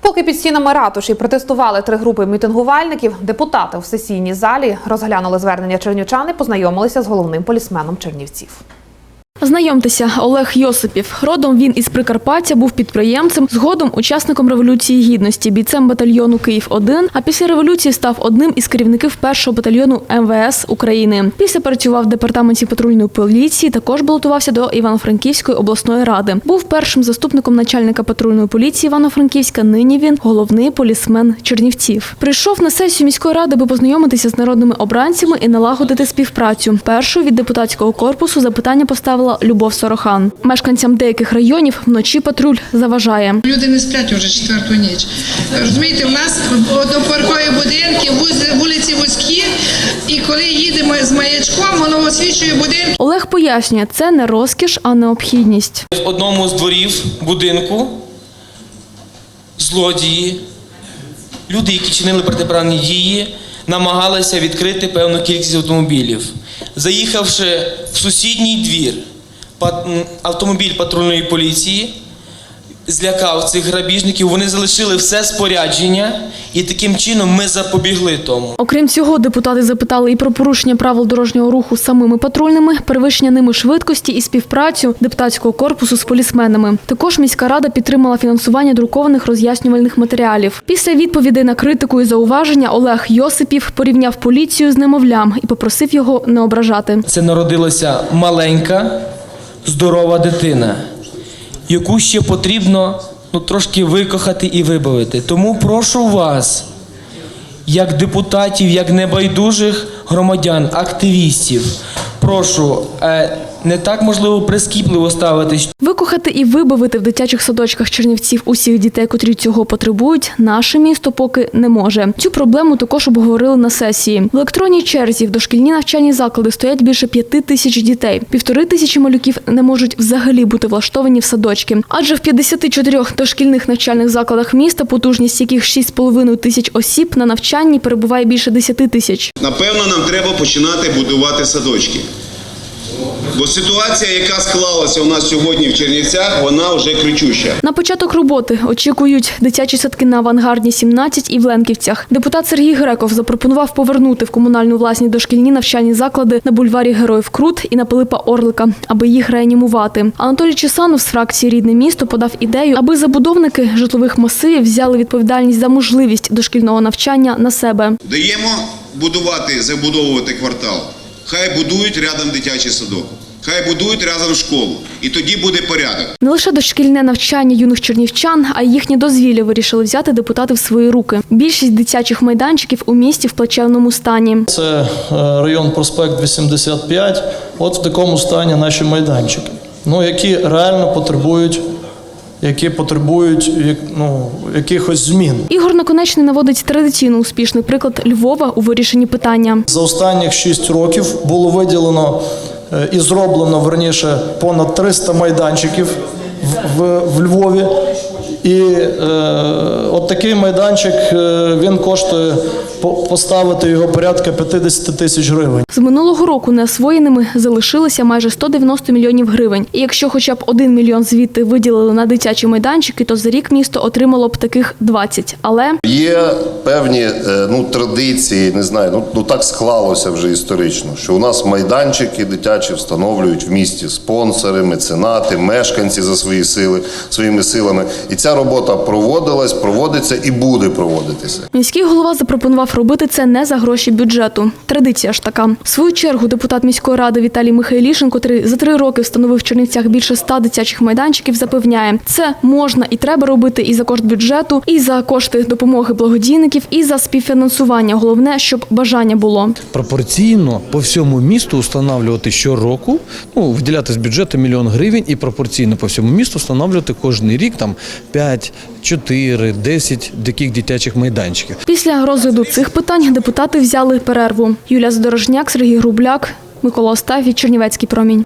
Поки під стінами ратуші протестували три групи мітингувальників, депутати в сесійній залі розглянули звернення чернівчан познайомилися з головним полісменом Чернівців. Знайомтеся, Олег Йосипів. Родом він із Прикарпаття був підприємцем, згодом учасником революції гідності, бійцем батальйону Київ 1 а після революції став одним із керівників першого батальйону МВС України. Після працював в департаменті патрульної поліції. Також балотувався до Івано-Франківської обласної ради. Був першим заступником начальника патрульної поліції Івано-Франківська. Нині він головний полісмен Чернівців. Прийшов на сесію міської ради, аби познайомитися з народними обранцями і налагодити співпрацю. Першою від депутатського корпусу запитання поставила Любов Сорохан. Мешканцям деяких районів вночі патруль заважає. Люди не сплять вже четверту ніч. Розумієте, у нас одноповерхові будинки, вуз- вулиці вузькі, і коли їдемо з маячком, воно освічує будинки. Олег пояснює, це не розкіш, а необхідність. В одному з дворів будинку злодії, люди, які чинили протиправні дії, намагалися відкрити певну кількість автомобілів. Заїхавши в сусідній двір, автомобіль патрульної поліції злякав цих грабіжників, вони залишили все спорядження, і таким чином ми запобігли тому. Окрім цього, депутати запитали і про порушення правил дорожнього руху самими патрульними, перевищення ними швидкості і співпрацю депутатського корпусу з полісменами. Також міська рада підтримала фінансування друкованих роз'яснювальних матеріалів. Після відповідей на критику і зауваження Олег Йосипів порівняв поліцію з немовлям і попросив його не ображати. Це народилася маленька, здорова дитина, яку ще потрібно ну, трошки викохати і вибавити. Тому прошу вас, як депутатів, як небайдужих громадян, активістів, прошу е, не так можливо прискіпливо ставитись Викохати і вибавити в дитячих садочках Чернівців усіх дітей, котрі цього потребують, наше місто поки не може. Цю проблему також обговорили на сесії. В електронній черзі в дошкільні навчальні заклади стоять більше п'яти тисяч дітей. Півтори тисячі малюків не можуть взагалі бути влаштовані в садочки. Адже в 54 дошкільних навчальних закладах міста, потужність яких 6,5 тисяч осіб на навчанні перебуває більше 10 тисяч. Напевно, нам треба починати будувати садочки. Бо ситуація, яка склалася у нас сьогодні в Чернівцях, вона вже кричуща. На початок роботи очікують дитячі садки на авангардні 17 і в Ленківцях. Депутат Сергій Греков запропонував повернути в комунальну власність дошкільні навчальні заклади на бульварі Героїв Крут і на Пилипа Орлика, аби їх реанімувати. Анатолій Чесанов з фракції Рідне місто подав ідею, аби забудовники житлових масивів взяли відповідальність за можливість дошкільного навчання на себе. Даємо будувати, забудовувати квартал. Хай будують рядом дитячий садок. Хай будують разом школу. І тоді буде порядок. Не лише дошкільне навчання юних чернівчан, а й їхнє дозвілля вирішили взяти депутати в свої руки. Більшість дитячих майданчиків у місті в плачевному стані. Це е, район проспект 85. От в такому стані наші майданчики, ну, які реально потребують, які потребують як- ну, якихось змін. Ігор Наконечний наводить традиційно успішний приклад Львова у вирішенні питання. За останніх шість років було виділено е, і зроблено верніше понад 300 майданчиків в, в, в Львові. І е, от такий майданчик е, він коштує по- поставити його порядка 50 тисяч гривень. З минулого року неосвоєними залишилося майже 190 мільйонів гривень. І якщо хоча б один мільйон звідти виділили на дитячі майданчики, то за рік місто отримало б таких 20. Але Є певні е, ну, традиції, не знаю, ну, ну так склалося вже історично, що у нас майданчики дитячі встановлюють в місті спонсори, меценати, мешканці за свої сили, своїми силами. І ця робота проводилась, проводиться і буде проводитися. міський голова запропонував робити це не за гроші бюджету. Традиція ж така. В свою чергу депутат міської ради Віталій Михайлішин, котрий за три роки встановив в Чернівцях більше ста дитячих майданчиків, запевняє, це можна і треба робити і за кошт бюджету, і за кошти допомоги благодійників, і за співфінансування. Головне, щоб бажання було. пропорційно по всьому місту встановлювати щороку, ну, виділяти з бюджету мільйон гривень і пропорційно по всьому місту встановлювати кожен рік там 5, 4, 10 таких дитячих майданчиків. Після розгляду цих питань депутати взяли перерву. Юлія Задорожняк, Сергій Грубляк, Микола Остафій, Чернівецький промінь.